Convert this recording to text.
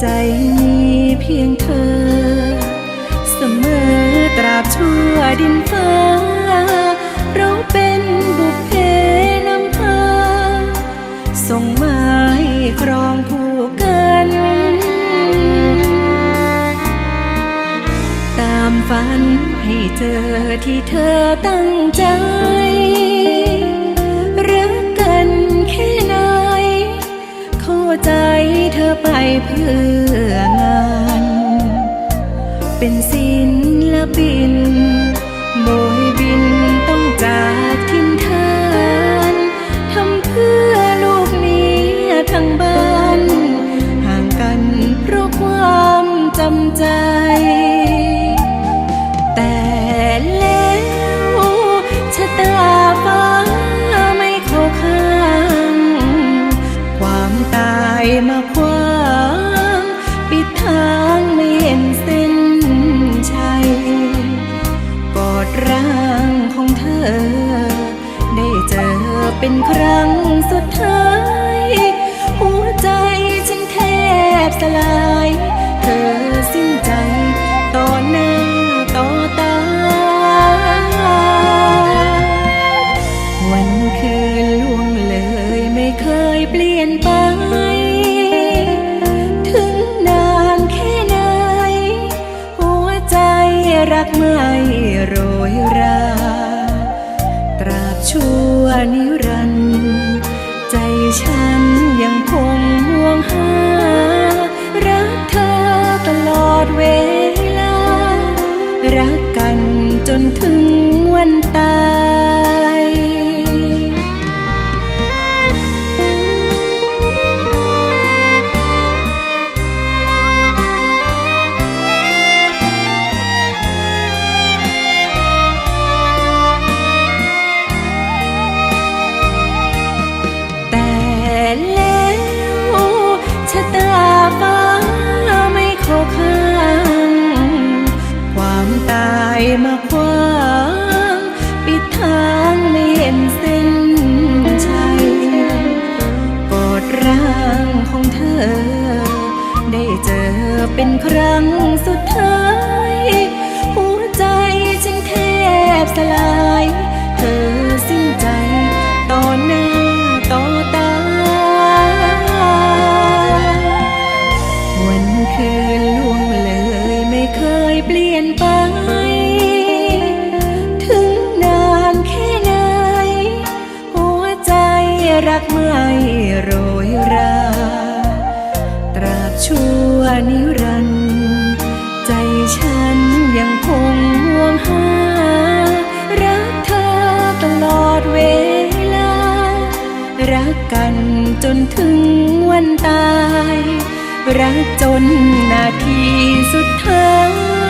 ใจมีเพียงเธอ เสมอตราบชั่วดินฟ้า เราเป็นบุพเพน้ำพาส่งไม้ครองคู่กันตามฝันให้เจอที่เธอตั้งใจ ไปเพื่องาน เป็นศิลปินโบยบินต้องจากทินทานทำเพื่อลูกเมียทั้งบ้าน ห่างกันเพราะความจำใจ สุดท้าย หัวใจฉันแทบสลาย เธอสิ้นใจต่อหน้าต่อตา วันคืนล่วงเลยไม่เคยเปลี่ยนไป ถึงนานแค่ไหน หัวใจรักไม่โรยรา ตราบชั่วนิรันดร์ ถึงวันตายแต่แล้วชะตาฟ้าไม่เข้า อเป็นครั้งสุดท้าย หัวใจฉันแทบสลาย เธอสิ้นใจต่อหน้าต่อตา วันคืนล่วงเลยไม่เคยเปลี่ยนไป ถึงนานแค่ไหน หัวใจรักไม่โรยรา ชั่วนิรันดร์ใจฉันยังคงห่วงหา รักเธอตลอดเวลา รักกันจนถึงวันตาย รักจนนาทีสุดท้าย